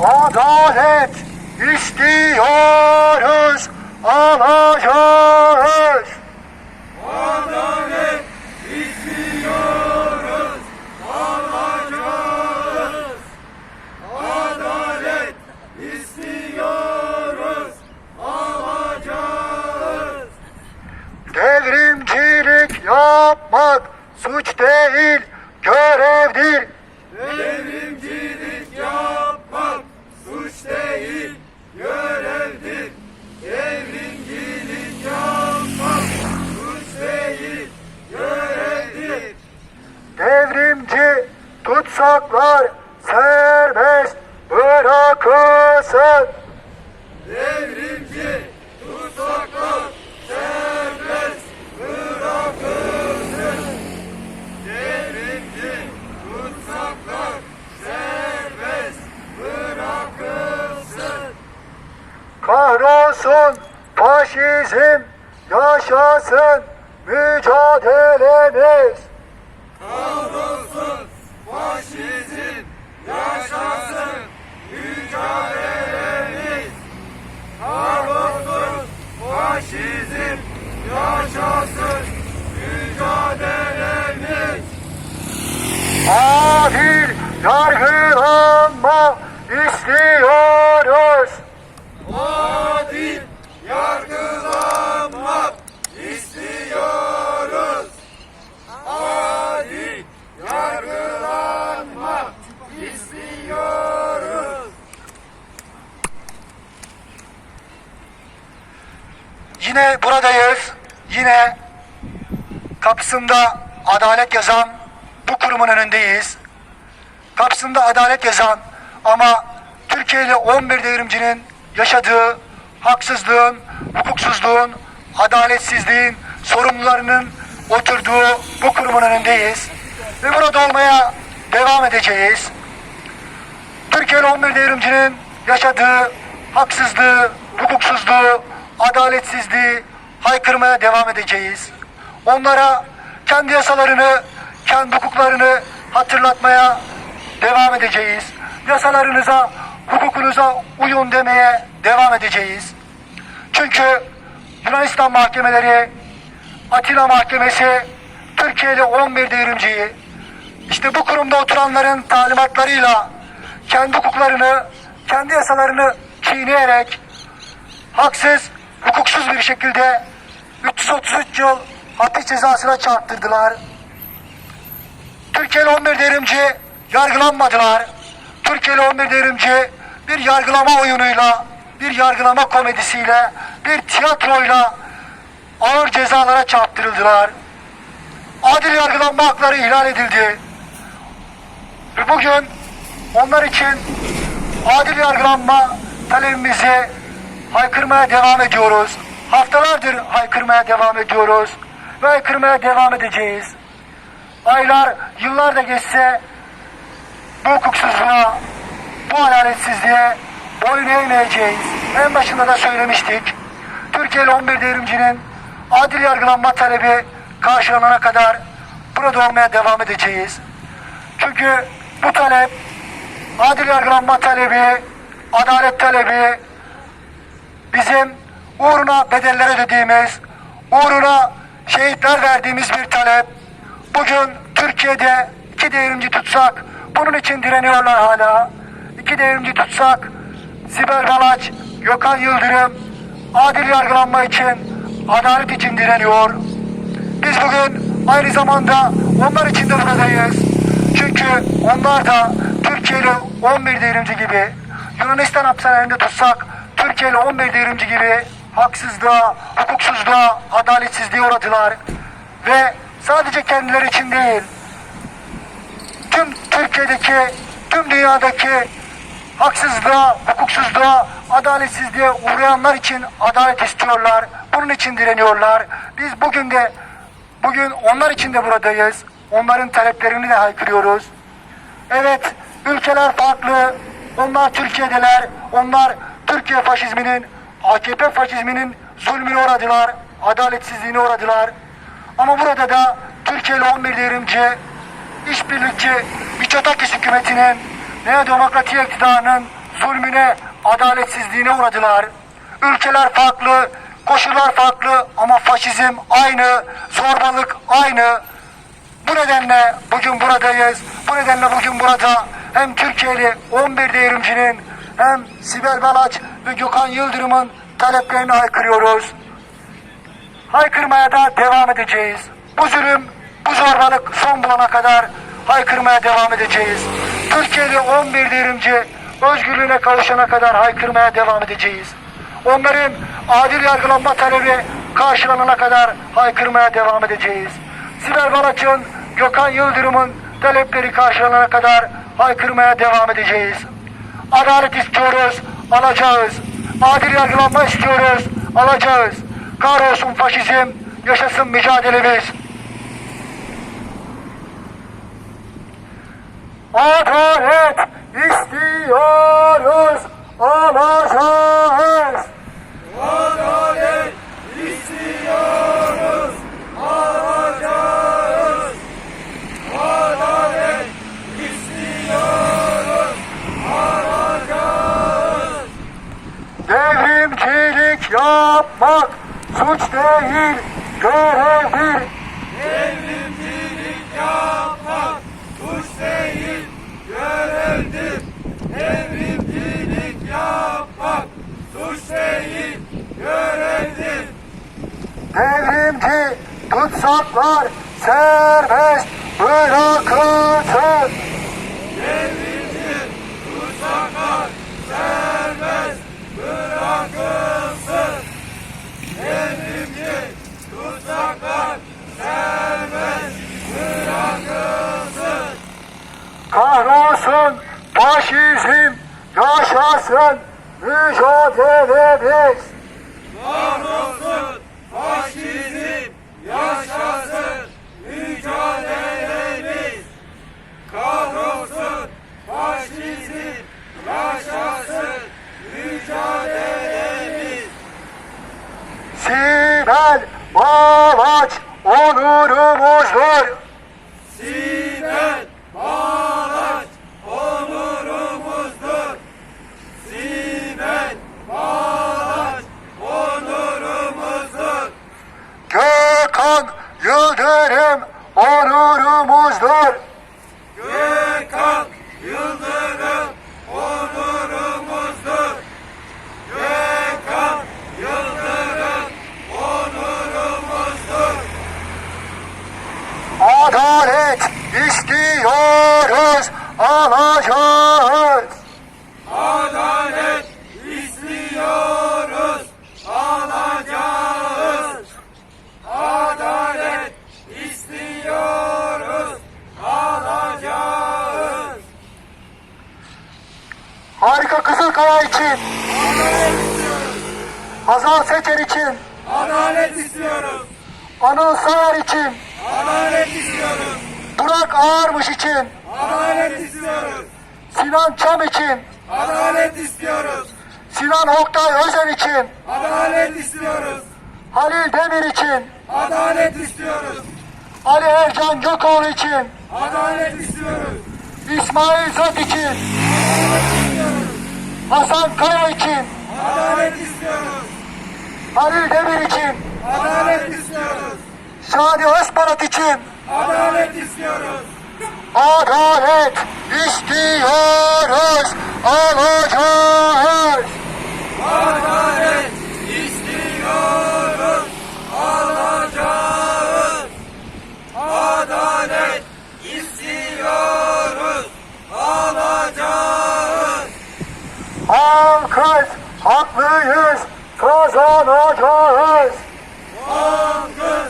Adalet istiyoruz, alacağız. Adalet istiyoruz, alacağız. Adalet istiyoruz, alacağız. Devrimcilik yapmak suç değil, görevdir. Devrimcilik yapmak suç değil, görevdir. Devrimcilik yapmak suç değil, görevdir. Devrimci tutsaklar serbest bırakılsın. Devrimci tutsaklar serbest bırakılsın. Devrimci tutsaklar serbest bırakılsın. Kahrolsun faşizm, yaşasın mücadelemiz. Kahrolsun faşizm, yaşasın mücadelemiz. Kahrolsun faşizm, yaşasın mücadelemiz. Adil yargılanma istiyoruz. Adil yargılanmak istiyoruz. Adil yargılanmak istiyoruz. Yine buradayız. Yine kapısında adalet yazan bu kurumun önündeyiz. Kapısında adalet yazan ama Türkiye'li 11 devrimcinin yaşadığı haksızlığın, hukuksuzluğun, adaletsizliğin sorumlularının oturduğu bu kurumun önündeyiz. Ve burada olmaya devam edeceğiz. Türkiye'li 11 devrimcinin yaşadığı haksızlığı, hukuksuzluğu, adaletsizliği haykırmaya devam edeceğiz. Onlara kendi yasalarını, kendi hukuklarını hatırlatmaya devam edeceğiz. Yasalarınıza, hukukunuza uyun demeye devam edeceğiz. Çünkü Yunanistan mahkemeleri, Atina Mahkemesi, Türkiye'li 11 devrimciyi işte bu kurumda oturanların talimatlarıyla kendi hukuklarını, kendi yasalarını çiğneyerek haksız, hukuksuz bir şekilde 333 yıl hapis cezasına çarptırdılar. Türkiye'li 11 devrimci yargılanmadılar. Türkiye'li 11 devrimci bir yargılama oyunuyla, bir yargılama komedisiyle, bir tiyatroyla ağır cezalara çarptırıldılar. Adil yargılanma hakları ihlal edildi. Ve bugün onlar için adil yargılanma talebimizi haykırmaya devam ediyoruz. Haftalardır haykırmaya devam ediyoruz. Ve haykırmaya devam edeceğiz. Aylar, yıllar da geçse bu hukuksuzluğa, bu adaletsizliğe boyun eğmeyeceğiz. En başında da söylemiştik. Türkiye'li 11 devrimcinin adil yargılanma talebi karşılanana kadar burada olmaya devam edeceğiz. Çünkü bu talep, adil yargılanma talebi, adalet talebi bizim uğruna bedeller ödediğimiz, uğruna şehitler verdiğimiz bir talep. Bugün Türkiye'de iki devrimci tutsak, bunun için direniyorlar hala. İki devrimci tutsak, Sibel Balaç, Gökhan Yıldırım, adil yargılanma için, adalet için direniyor. Biz bugün aynı zamanda onlar için de buradayız. Çünkü onlar da Türkiye'li 11 devrimci gibi Yunanistan hapishanelerinde tutsak Türkiye'li 11 devrimci gibi haksızlığa, hukuksuzluğa, adaletsizliğe uğradılar. Ve sadece kendileri için değil, tüm Türkiye'deki, tüm dünyadaki haksızlığa, hukuksuzluğa, adaletsizliğe uğrayanlar için adalet istiyorlar. Bunun için direniyorlar. Biz bugün de bugün onlar için de buradayız. Onların taleplerini de haykırıyoruz. Evet, ülkeler farklı. Onlar Türkiye'deler. Onlar Türkiye faşizminin, AKP faşizminin zulmüne uğradılar. Adaletsizliğine uğradılar. Ama burada da Türkiye'li 11 devrimci, işbirlikçi Miçotakis hükümetinin, Neo Demokratik iktidarının zulmüne, adaletsizliğine uğradılar. Ülkeler farklı, koşullar farklı ama faşizm aynı, zorbalık aynı. Bu nedenle bugün buradayız. Bu nedenle bugün burada hem Türkiye'li 11 devrimcinin hem Sibel Balaç ve Gökhan Yıldırım'ın taleplerini haykırıyoruz. Haykırmaya da devam edeceğiz. Bu zulüm, bu zorbalık son bulana kadar haykırmaya devam edeceğiz. Türkiye'li 11 devrimci özgürlüğüne kavuşana kadar haykırmaya devam edeceğiz. Onların adil yargılanma talebi karşılanana kadar haykırmaya devam edeceğiz. Sibel Balaç'ın, Gökhan Yıldırım'ın talepleri karşılanana kadar haykırmaya devam edeceğiz. Adalet istiyoruz, alacağız. Adil yargılanma istiyoruz, alacağız. Kahrolsun faşizm, yaşasın mücadelemiz. Adalet istiyoruz, alacağız. Adalet istiyoruz, alacağız. Adalet istiyoruz, alacağız. Devrimcilik yapmak suç değil, görevdir. Devrimcilik yapmak suç değil, görevdir. Devrimcilik yapmak suç değil, görevdir. Devrimci tutsaklar serbest bırakılsın. Başkan Mücadele 5 Ağarmış için, adalet istiyoruz, Sinan Çam için, adalet istiyoruz, Sinan Oktay Özer için, adalet istiyoruz, Halil Demir için, adalet istiyoruz, Ali Ercan Gökoğlu için, adalet istiyoruz, İsmail Zat için, Hasan Kaya için, adalet istiyoruz, Halil Demir için, adalet istiyoruz, Sadi Özparat için, adalet istiyoruz. adalet istiyoruz, alacağız. Adalet istiyoruz, alacağız. Adalet istiyoruz, alacağız. Halkız, haklıyız, kazanacağız. Halkız